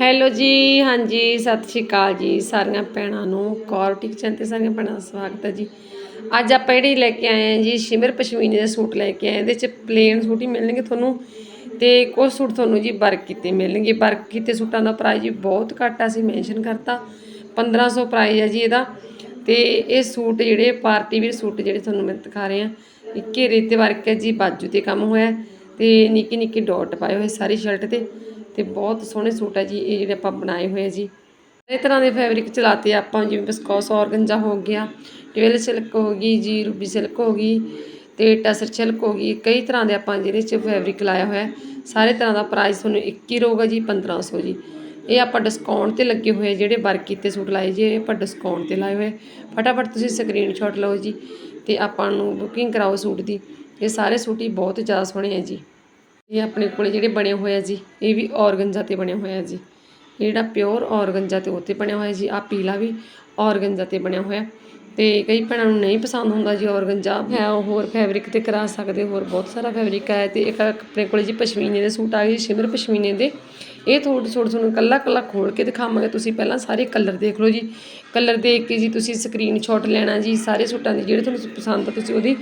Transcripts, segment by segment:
Hello ਜੀ, ਹਾਂਜੀ, ਸਤਿ ਸ਼੍ਰੀ ਅਕਾਲ ਜੀ ਸਾਰੀਆਂ ਭੈਣਾਂ ਨੂੰ, ਕੌਰ ਕਿਚਨ ਤੇ ਸਾਰੀਆਂ ਭੈਣਾਂ ਦਾ ਸਵਾਗਤ ਹੈ ਜੀ। ਅੱਜ ਆਪਾਂ ਜਿਹੜੀ ਲੈ ਕੇ ਆਏ ਹਾਂ ਜੀ, ਸ਼ਿਮਰ ਪਸ਼ਮੀਨੇ ਦੇ ਸੂਟ ਲੈ ਕੇ ਆਏ ਇਹਦੇ ਚ ਪਲੇਨ ਸੂਟ ਹੀ ਮਿਲਣਗੇ ਤੁਹਾਨੂੰ ਤੇ ਕੁਝ ਸੂਟ ਤੁਹਾਨੂੰ ਜੀ ਵਰਕ ਕੀਤੇ ਮਿਲਣਗੇ। ਵਰਕ ਕੀਤੇ ਸੂਟਾਂ ਦਾ ਪ੍ਰਾਈਸ ਜੀ ਬਹੁਤ ਘੱਟ ਆ, ਅਸੀਂ ਮੈਂਸ਼ਨ ਕਰਤਾ 1500 ਪ੍ਰਾਈਸ ਹੈ ਜੀ ਇਹਦਾ। ਤੇ ਇਹ ਸੂਟ ਜਿਹੜੇ, ਪਾਰਟੀ ਵੀਰ ਸੂਟ ਜਿਹੜੇ ਤੁਹਾਨੂੰ ਮੈਂ ਦਿਖਾ ਰਹੇ ਹਾਂ ਇਹ ਘੇਰੇ ਤੇ ਵਰਕ ਹੈ ਜੀ, ਬਾਜੂ ਤੇ ਕੰਮ ਹੋਇਆ। ਹੈ ਤੇ ਨਿੱਕੀ ਨਿੱਕੀ ਡਾਟ ਪਾਏ ਹੋਏ ਸਾਰੀ ਸ਼ਰਟ ਤੇ। ਤੇ ਬਹੁਤ ਸੋਹਣੇ ਸੂਟ ਹੈ ਜੀ, ਇਹ ਜਿਹੜੇ ਆਪਾਂ ਬਣਾਏ ਹੋਏ ਆ ਜੀ। ਇਹ ਤਰ੍ਹਾਂ ਦੇ ਫੈਬਰਿਕ ਚਲਾਤੇ ਆਪਾਂ, ਜਿਵੇਂ ਬਿਸਕੋਸ ਔਰਗੰਜਾ ਹੋ ਗਿਆ ਟਵੇਲ ਸਿਲਕ ਹੋ ਗਈ, ਜੀ ਰੂਬੀ ਸਿਲਕ ਹੋ ਗਈ, ਤੇ ਟਸਰ ਸਿਲਕ ਹੋ ਗਈ, ਕਈ ਤਰ੍ਹਾਂ ਦੇ ਆਪਾਂ ਜਿਹਦੇ ਚ ਫੈਬਰਿਕ ਲਾਇਆ ਹੋਇਆ, ਸਾਰੇ ਤਰ੍ਹਾਂ ਦਾ ਪ੍ਰਾਈਸ ਤੁਹਾਨੂੰ 21 ਰਹੂਗਾ ਜੀ 1500 ਜੀ। ਇਹ ਆਪਾਂ ਡਿਸਕਾਊਂਟ ਤੇ ਲੱਗੇ ਹੋਏ ਜਿਹੜੇ ਵਰਕ ਕੀਤੇ ਸੂਟ ਲਾਏ ਜੀ, ਇਹ ਆਪਾਂ ਡਿਸਕਾਊਂਟ ਤੇ ਲਾਏ ਹੋਏ ਫਟਾਫਟ ਤੁਸੀਂ ਸਕਰੀਨਸ਼ਾਟ ਲਓ ਜੀ, ਤੇ ਆਪਾਂ ਨੂੰ ਬੁਕਿੰਗ ਕਰਾਓ ਸੂਟ ਦੀ। ਇਹ ਸਾਰੇ ਸੂਟ ਹੀ ਬਹੁਤ ਜ਼ਿਆਦਾ ਸੋਹਣੇ ਆ ਜੀ। ਇਹ ਆਪਣੇ ਕੋਲੇ ਜਿਹੜੇ ਬਣੇ ਹੋਏ ਆ ਜੀ, ਇਹ ਵੀ ਔਰਗੰਜਾ ਤੇ ਬਣਿਆ ਹੋਇਆ ਜੀ। ਇਹ ਜਿਹੜਾ ਪਿਓਰ ਔਰਗੰਜਾ ਤੇ ਉੱਤੇ ਬਣਿਆ ਹੋਇਆ ਜੀ ਆ ਪੀਲਾ ਵੀ ਔਰਗੰਜਾ ਤੇ ਬਣਿਆ ਹੋਇਆ। ਅਤੇ ਕਈ ਭੈਣਾਂ ਨੂੰ ਨਹੀਂ ਪਸੰਦ ਹੁੰਦਾ ਜੀ ਔਰਗੰਜਾ ਹੈ ਉਹ ਹੋਰ ਫੈਬਰਿਕ ਤੇ ਕਰਾ ਸਕਦੇ ਹੋਰ ਬਹੁਤ ਸਾਰਾ ਫੈਬਰਿਕ ਹੈ ਅਤੇ ਇੱਕ ਆਪਣੇ ਕੋਲ ਜੀ ਪਸ਼ਮੀਨੇ ਦੇ ਸੂਟ ਆ ਗਏ ਜੀ, ਸ਼ਿਮਰ ਪਸ਼ਮੀਨੇ ਦੇ। ਇਹ ਥੋੜ੍ਹੇ ਥੋੜੇ ਤੁਹਾਨੂੰ ਇਕੱਲਾ ਇਕੱਲਾ ਖੋਲ ਕੇ ਦਿਖਾਵਾਂਗੇ ਤੁਸੀਂ ਪਹਿਲਾਂ ਸਾਰੇ ਕਲਰ ਦੇਖ ਲਓ ਜੀ। ਕਲਰ ਦੇਖ ਕੇ ਜੀ ਤੁਸੀਂ ਸਕਰੀਨਸ਼ਾਟ ਲੈਣਾ ਜੀ ਸਾਰੇ ਸੂਟਾਂ ਦੇ ਜਿਹੜੇ ਤੁਹਾਨੂੰ ਪਸੰਦ ਆ ਤੁਸੀਂ ਉਹਦੀ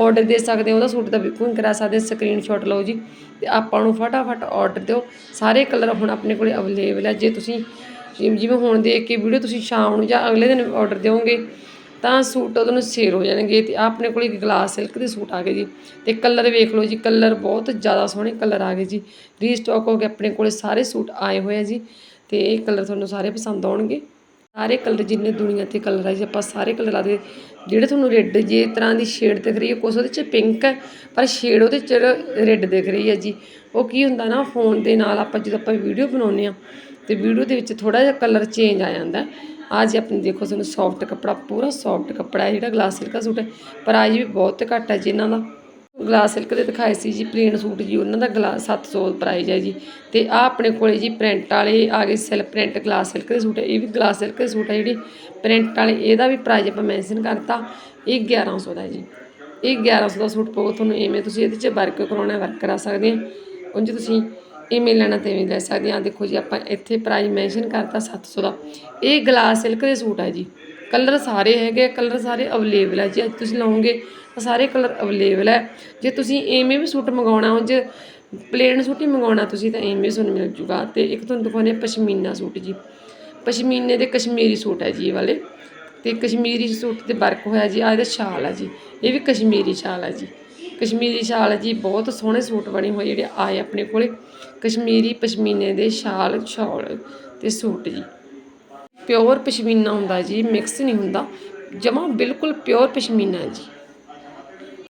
ਆਰਡਰ ਦੇ ਸਕਦੇ ਹੋ ਉਹਦਾ ਸੂਟ ਦਾ ਬੁਕਿੰਗ ਕਰਾ ਸਕਦੇ ਹੋ ਸਕਰੀਨਸ਼ਾਟ ਲਓ ਜੀ। ਤੇ ਆਪਾਂ ਨੂੰ ਫਟਾਫਟ ਆਰਡਰ ਦਿਓ। ਸਾਰੇ ਕਲਰ ਹੁਣ ਆਪਣੇ ਕੋਲੇ ਅਵੇਲੇਬਲ ਹੈ ਜੇ ਤੁਸੀਂ ਜਿਵੇਂ ਜਿਵੇਂ ਹੁਣ ਦੇਖ ਕੇ ਵੀਡੀਓ ਤੁਸੀਂ ਸ਼ਾਮ ਨੂੰ ਜਾਂ ਅਗਲੇ ਦਿਨ ਆਰਡਰ ਦਿਓਗੇ ਤਾਂ ਸੂਟ ਉਹਨੂੰ ਨੂੰ ਸੇਲ ਹੋ ਜਾਣਗੇ ਤੇ ਆਪਣੇ ਕੋਲ ਇੱਕ ਗਲਾਸ ਸਿਲਕ ਦੇ ਸੂਟ ਆ ਗਏ ਜੀ। ਤੇ ਕਲਰ ਵੇਖ ਲਓ ਜੀ ਕਲਰ ਬਹੁਤ ਜ਼ਿਆਦਾ ਸੋਹਣੇ ਕਲਰ ਆ ਗਏ ਜੀ। ਰੀਸਟਾਕ ਹੋ ਕੇ ਆਪਣੇ ਕੋਲੇ ਸਾਰੇ ਸੂਟ ਆਏ ਹੋਏ ਆ ਜੀ ਤੇ ਇਹ ਕਲਰ ਤੁਹਾਨੂੰ ਸਾਰੇ ਪਸੰਦ ਆਉਣਗੇ। ਸਾਰੇ ਕਲਰ ਜਿੰਨੇ ਦੁਨੀਆ ਤੇ ਕਲਰ ਆ ਜੀ, ਆਪਾਂ ਸਾਰੇ ਕਲਰ ਆ ਦੇ। ਜਿਹੜੇ ਤੁਹਾਨੂੰ ਰੈੱਡ ਜੇ ਤਰ੍ਹਾਂ ਦੀ ਸ਼ੇਡ ਦਿਖ ਰਹੀ ਹੈ, ਕੁਛ ਉਹਦੇ ਚ ਪਿੰਕ ਹੈ, ਪਰ ਸ਼ੇਡ ਉਹਦੇ ਚ ਰੈੱਡ ਦਿਖ ਰਹੀ ਹੈ ਜੀ। ਉਹ ਕੀ ਹੁੰਦਾ ਨਾ ਫੋਨ ਦੇ ਨਾਲ ਆਪਾਂ ਜਦੋਂ ਆਪਾਂ ਵੀਡੀਓ ਬਣਾਉਂਦੇ ਆ ਤੇ ਵੀਡੀਓ ਦੇ ਵਿੱਚ ਥੋੜਾ ਜਿਹਾ ਕਲਰ ਚੇਂਜ ਆ ਜਾਂਦਾ। ਆ ਜੀ ਆਪਣੀ ਦੇਖੋ ਤੁਹਾਨੂੰ ਸੌਫਟ ਕੱਪੜਾ, ਪੂਰਾ ਸੌਫਟ ਕੱਪੜਾ ਹੈ ਜਿਹੜਾ ਗਲਾਸ ਸਿਲਕ ਦਾ ਸੂਟ ਹੈ। ਪ੍ਰਾਈਸ ਵੀ ਬਹੁਤ ਘੱਟ ਹੈ ਜੀ ਇਹਨਾਂ ਦਾ। ਗਲਾਸ ਸਿਲਕ ਦੇ ਦਿਖਾਏ ਸੀ ਜੀ ਪਲੇਨ ਸੂਟ ਜੀ, ਉਹਨਾਂ ਦਾ ਗਲਾਸ 700 ਪ੍ਰਾਈਸ ਹੈ ਜੀ। ਤੇ ਆ ਆਪਣੇ ਕੋਲੇ ਜੀ ਪ੍ਰਿੰਟ ਵਾਲੇ ਆ ਗਏ ਸਿਲਕ ਪ੍ਰਿੰਟ ਗਲਾਸ ਸਿਲਕ ਦੇ ਸੂਟ। ਹੈ ਇਹ ਵੀ ਗਲਾਸ ਸਿਲਕ ਦੇ ਸੂਟ ਹੈ ਜਿਹੜੀ ਪ੍ਰਿੰਟ ਵਾਲੇ, ਇਹਦਾ ਵੀ ਪ੍ਰਾਈਸ ਆਪਾਂ ਮੈਂਸ਼ਨ ਕਰਤਾ। ਇਹ 1100 ਦਾ ਜੀ। ਇਹ 1100 ਦਾ ਸੂਟ ਪਊ ਤੁਹਾਨੂੰ ਐਵੇਂ ਤੁਸੀਂ ਇਹਦੇ 'ਚ ਵਰਕ ਕਰਾਉਣਾ ਵਰਕ ਕਰਾ ਸਕਦੇ ਆ। ਉਂਝ ਤੁਸੀਂ ਇਵੇਂ ਲੈਣਾ ਤੇ ਵੀ ਲੈ ਸਕਦੇ ਆ ਦੇਖੋ ਜੀ, ਆਪਾਂ ਇੱਥੇ ਪ੍ਰਾਈਸ ਮੈਂਸ਼ਨ ਕਰਤਾ 700 ਦਾ। ਇਹ ਗਲਾਸ ਸਿਲਕ ਦੇ ਸੂਟ ਹੈ ਜੀ। ਕਲਰ ਸਾਰੇ ਹੈਗੇ ਕਲਰ ਸਾਰੇ ਅਵੇਲੇਬਲ ਹੈ ਜੀ ਅੱਜ ਤੁਸੀਂ ਲਓਗੇ ਤਾਂ ਸਾਰੇ ਕਲਰ ਅਵੇਲੇਬਲ ਹੈ ਜੇ ਤੁਸੀਂ ਐਵੇਂ ਵੀ ਸੂਟ ਮੰਗਾਉਣਾ ਜੇ ਪਲੇਨ ਸੂਟ ਹੀ ਮੰਗਾਉਣਾ ਤੁਸੀਂ ਤਾਂ ਐਵੇਂ ਤੁਹਾਨੂੰ ਮਿਲ ਜੂਗਾ। ਤੇ ਇੱਕ ਤੁਹਾਨੂੰ ਦਿਖਾਉਂਦੇ ਹਾਂ ਪਸ਼ਮੀਨਾ ਸੂਟ ਜੀ। ਪਸ਼ਮੀਨੇ ਦੇ ਕਸ਼ਮੀਰੀ ਸੂਟ ਹੈ ਜੀ ਇਹ ਵਾਲੇ। ਤੇ ਕਸ਼ਮੀਰੀ ਸੂਟ ਤੇ ਵਰਕ ਹੋਇਆ ਜੀ ਆ ਇਹਦਾ ਸ਼ਾਲ ਹੈ ਜੀ। ਇਹ ਵੀ ਕਸ਼ਮੀਰੀ ਸ਼ਾਲ ਹੈ ਜੀ। ਕਸ਼ਮੀਰੀ ਸ਼ਾਲ ਜੀ, ਬਹੁਤ ਸੋਹਣੇ ਸੂਟ ਬਣੇ ਹੋਏ ਜਿਹੜੇ ਆਏ ਆਪਣੇ ਕੋਲੇ। ਕਸ਼ਮੀਰੀ ਪਸ਼ਮੀਨੇ ਦੇ ਸ਼ਾਲ ਸ਼ਾਲ ਤੇ ਸੂਟ ਜੀ। ਪਿਓਰ ਪਸ਼ਮੀਨਾ ਹੁੰਦਾ ਜੀ, ਮਿਕਸ ਨਹੀਂ ਹੁੰਦਾ। ਜਮਾ ਬਿਲਕੁਲ ਪਿਓਰ ਪਸ਼ਮੀਨਾ ਜੀ।